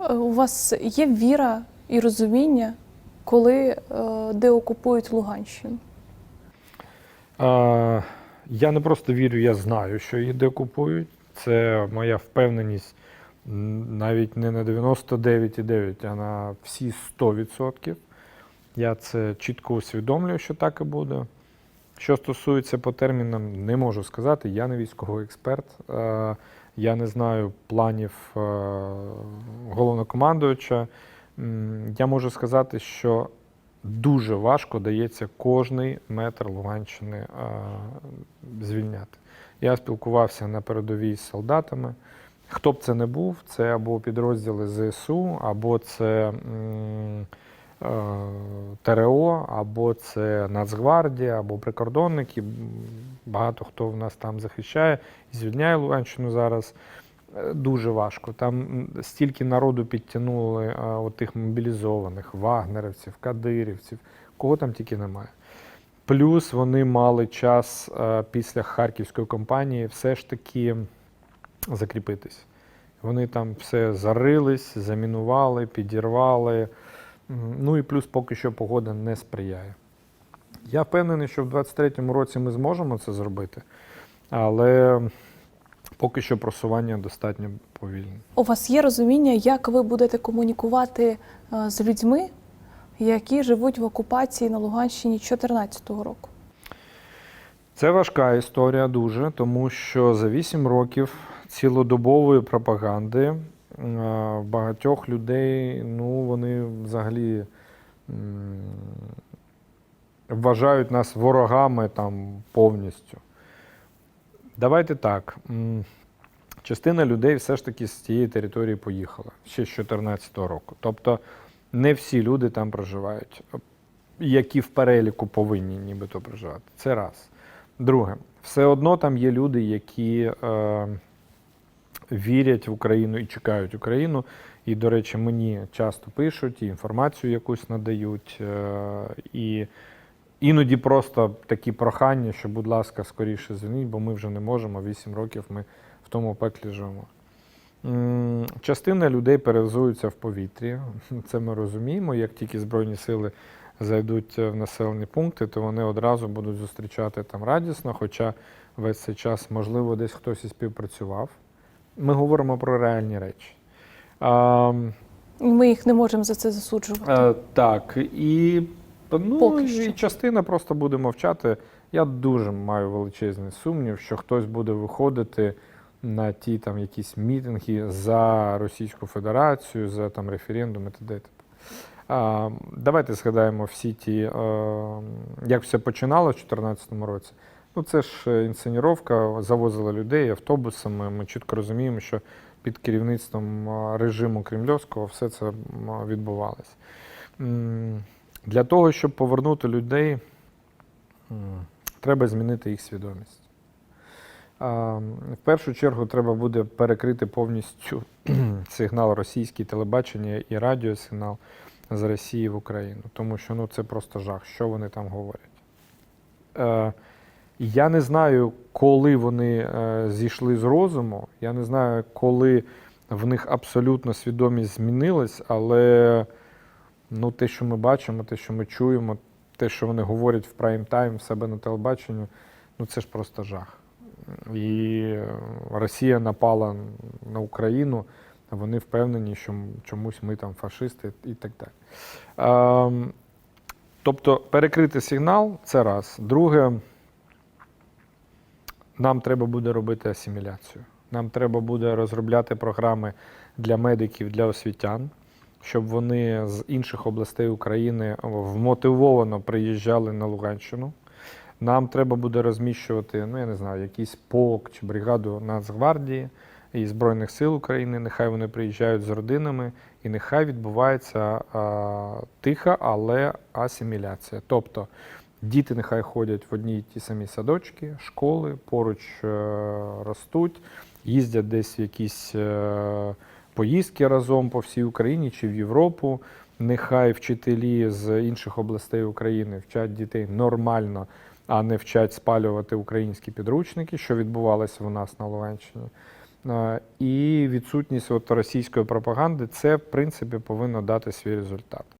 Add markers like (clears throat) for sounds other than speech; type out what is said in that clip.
Е, У вас є віра і розуміння, коли е, деокупують Луганщину? А, я не просто вірю, я знаю, що їх декупують. Це моя впевненість навіть не на 99,9, а на всі 100%. Я це чітко усвідомлюю, що так і буде. Що стосується по термінам, не можу сказати. Я не військовий експерт. Е, Я не знаю планів головнокомандуюча. Я можу сказати, що дуже важко дається кожний метр Луганщини е, звільняти. Я спілкувався на передовій з солдатами. Хто б це не був, це або підрозділи ЗСУ, або це е, ТРО, або це Нацгвардія, або прикордонники. Багато хто в нас там захищає і звільняє Луганщину зараз. Дуже важко. Там стільки народу підтягнули отих мобілізованих, вагнерівців, кадирівців, кого там тільки немає. Плюс вони мали час після харківської кампанії все ж таки закріпитись. Вони там все зарились, замінували, підірвали. Ну і плюс поки що погода не сприяє. Я впевнений, що в 2023 році ми зможемо це зробити, але поки що просування достатньо повільне. У вас є розуміння, як ви будете комунікувати е, з людьми, які живуть в окупації на Луганщині 2014 року? Це важка історія дуже, тому що за 8 років цілодобової пропаганди е, багатьох людей, ну вони взагалі вважають нас ворогами там повністю. Давайте так. Частина людей все ж таки з цієї території поїхала ще з 2014 року. Тобто не всі люди там проживають, які в переліку повинні нібито проживати. Це раз. Друге, все одно там є люди, які е, вірять в Україну і чекають Україну. І, до речі, мені часто пишуть і інформацію якусь надають. Е, і іноді просто такі прохання, що, будь ласка, скоріше звільніть, бо ми вже не можемо. Вісім років ми в тому пеклі живемо. Частина людей перевзуються в повітрі. (laughs) Це ми розуміємо. Як тільки Збройні сили зайдуть в населені пункти, то вони одразу будуть зустрічати там радісно, хоча весь цей час, можливо, десь хтось і співпрацював. Ми говоримо про реальні речі. Ми їх не можемо за це засуджувати. Е, так, і, ну, Поки і що. частина просто буде мовчати. Я дуже маю величезний сумнів, що хтось буде виходити на ті там якісь мітинги за Російську Федерацію, за там референдум і т.д. А, давайте згадаємо всі ті, е, як все починалося в 2014 році. Ну, це ж е, інсценіровка, завозили людей автобусами. Ми чітко розуміємо, що під керівництвом е, режиму кремльовського все це відбувалося. Для того, щоб повернути людей, треба змінити їх свідомість. В першу чергу треба буде перекрити повністю (clears throat) сигнал російський телебачення і радіосигнал з Росії в Україну, тому що ну, це просто жах, що вони там говорять. Е, я не знаю, коли вони е, зійшли з розуму, я не знаю, коли в них абсолютно свідомість змінилась, але ну, те, що ми бачимо, те, що ми чуємо, те, що вони говорять в прайм-тайм в себе на телебаченні, ну це ж просто жах. І е, Росія напала на Україну, вони впевнені, що чомусь ми там фашисти і так далі. Ем, тобто перекрити сигнал це раз. Друге, нам треба буде робити асиміляцію. Нам треба буде розробляти програми для медиків, для освітян, щоб вони з інших областей України вмотивовано приїжджали на Луганщину. Нам треба буде розміщувати, ну я не знаю, якийсь полк чи бригаду Нацгвардії і Збройних сил України. Нехай вони приїжджають з родинами, і нехай відбувається а, тиха, але асиміляція. Тобто діти нехай ходять в одні й ті самі садочки, школи, поруч е, ростуть, їздять десь в якісь е, поїздки разом по всій Україні чи в Європу. Нехай вчителі з інших областей України вчать дітей нормально, а не вчать спалювати українські підручники, що відбувалося у нас на Луганщині. і відсутність от російської пропаганди, це в принципі повинно дати свій результат.